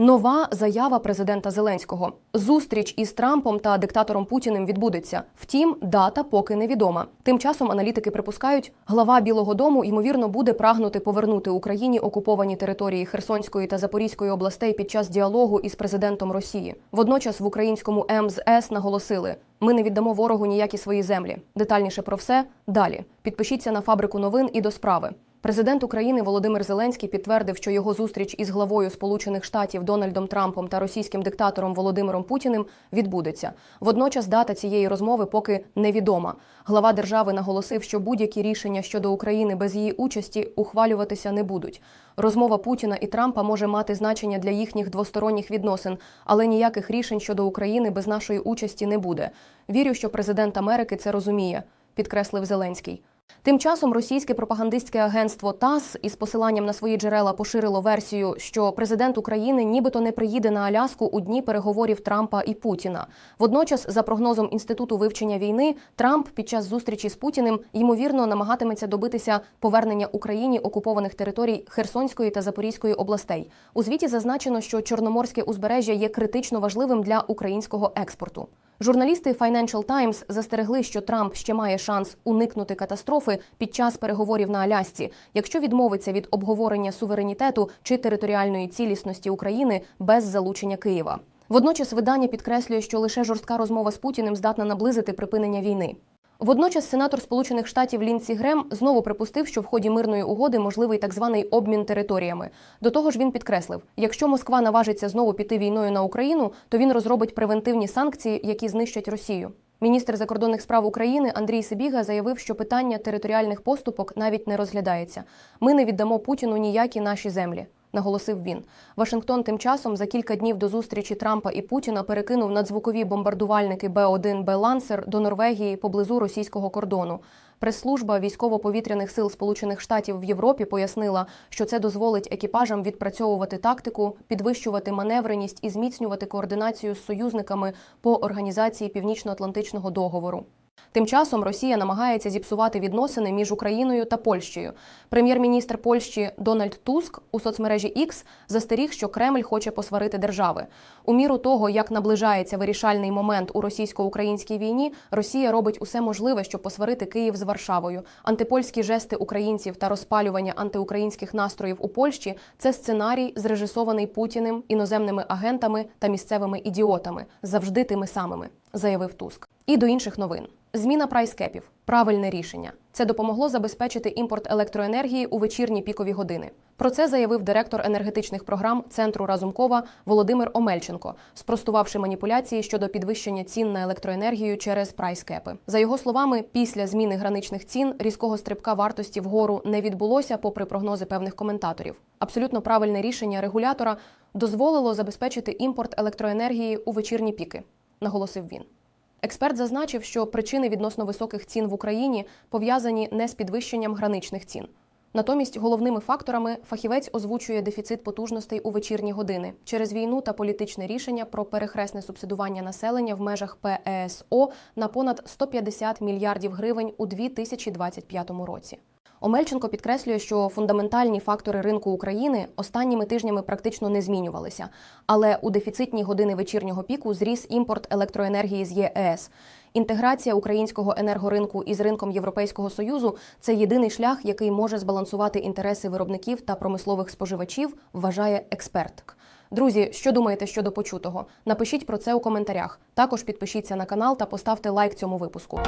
Нова заява президента Зеленського. Зустріч із Трампом та диктатором Путіним відбудеться. Втім, дата поки невідома. Тим часом аналітики припускають, глава Білого Дому ймовірно буде прагнути повернути Україні окуповані території Херсонської та Запорізької областей під час діалогу із президентом Росії. Водночас в українському МЗС наголосили: ми не віддамо ворогу ніякі свої землі. Детальніше про все далі. Підпишіться на фабрику новин і до справи. Президент України Володимир Зеленський підтвердив, що його зустріч із главою Сполучених Штатів Дональдом Трампом та російським диктатором Володимиром Путіним відбудеться. Водночас дата цієї розмови поки невідома. Глава держави наголосив, що будь-які рішення щодо України без її участі ухвалюватися не будуть. Розмова Путіна і Трампа може мати значення для їхніх двосторонніх відносин, але ніяких рішень щодо України без нашої участі не буде. Вірю, що президент Америки це розуміє, підкреслив Зеленський. Тим часом російське пропагандистське агентство ТАСС із посиланням на свої джерела поширило версію, що президент України нібито не приїде на Аляску у дні переговорів Трампа і Путіна. Водночас, за прогнозом інституту вивчення війни, Трамп під час зустрічі з Путіним ймовірно намагатиметься добитися повернення Україні окупованих територій Херсонської та Запорізької областей. У звіті зазначено, що Чорноморське узбережжя є критично важливим для українського експорту. Журналісти Financial Times застерегли, що Трамп ще має шанс уникнути катастрофи під час переговорів на Алясці, якщо відмовиться від обговорення суверенітету чи територіальної цілісності України без залучення Києва. Водночас видання підкреслює, що лише жорстка розмова з Путіним здатна наблизити припинення війни. Водночас сенатор Сполучених Штатів Лінсі Грем знову припустив, що в ході мирної угоди можливий так званий обмін територіями. До того ж, він підкреслив: якщо Москва наважиться знову піти війною на Україну, то він розробить превентивні санкції, які знищать Росію. Міністр закордонних справ України Андрій Сибіга заявив, що питання територіальних поступок навіть не розглядається. Ми не віддамо Путіну ніякі наші землі. Наголосив він. Вашингтон тим часом за кілька днів до зустрічі Трампа і Путіна перекинув надзвукові бомбардувальники Б-1 Б-Лансер до Норвегії поблизу російського кордону. Прес-служба військово-повітряних сил Сполучених Штатів в Європі пояснила, що це дозволить екіпажам відпрацьовувати тактику, підвищувати маневреність і зміцнювати координацію з союзниками по організації Північно-Атлантичного договору. Тим часом Росія намагається зіпсувати відносини між Україною та Польщею. Прем'єр-міністр Польщі Дональд Туск у соцмережі X застеріг, що Кремль хоче посварити держави. У міру того, як наближається вирішальний момент у російсько-українській війні, Росія робить усе можливе, щоб посварити Київ з Варшавою. Антипольські жести українців та розпалювання антиукраїнських настроїв у Польщі це сценарій, зрежисований Путіним, іноземними агентами та місцевими ідіотами, завжди тими самими, заявив Туск. І до інших новин. Зміна прайскепів правильне рішення. Це допомогло забезпечити імпорт електроенергії у вечірні пікові години. Про це заявив директор енергетичних програм центру Разумкова Володимир Омельченко, спростувавши маніпуляції щодо підвищення цін на електроенергію через прайскепи. За його словами, після зміни граничних цін різкого стрибка вартості вгору не відбулося, попри прогнози певних коментаторів. Абсолютно правильне рішення регулятора дозволило забезпечити імпорт електроенергії у вечірні піки, наголосив він. Експерт зазначив, що причини відносно високих цін в Україні пов'язані не з підвищенням граничних цін. Натомість головними факторами фахівець озвучує дефіцит потужностей у вечірні години через війну та політичне рішення про перехресне субсидування населення в межах ПЕСО на понад 150 мільярдів гривень у 2025 році. Омельченко підкреслює, що фундаментальні фактори ринку України останніми тижнями практично не змінювалися, але у дефіцитні години вечірнього піку зріс імпорт електроенергії з ЄС. Інтеграція українського енергоринку із ринком Європейського союзу це єдиний шлях, який може збалансувати інтереси виробників та промислових споживачів, вважає експерт. Друзі, що думаєте щодо почутого? Напишіть про це у коментарях. Також підпишіться на канал та поставте лайк цьому випуску.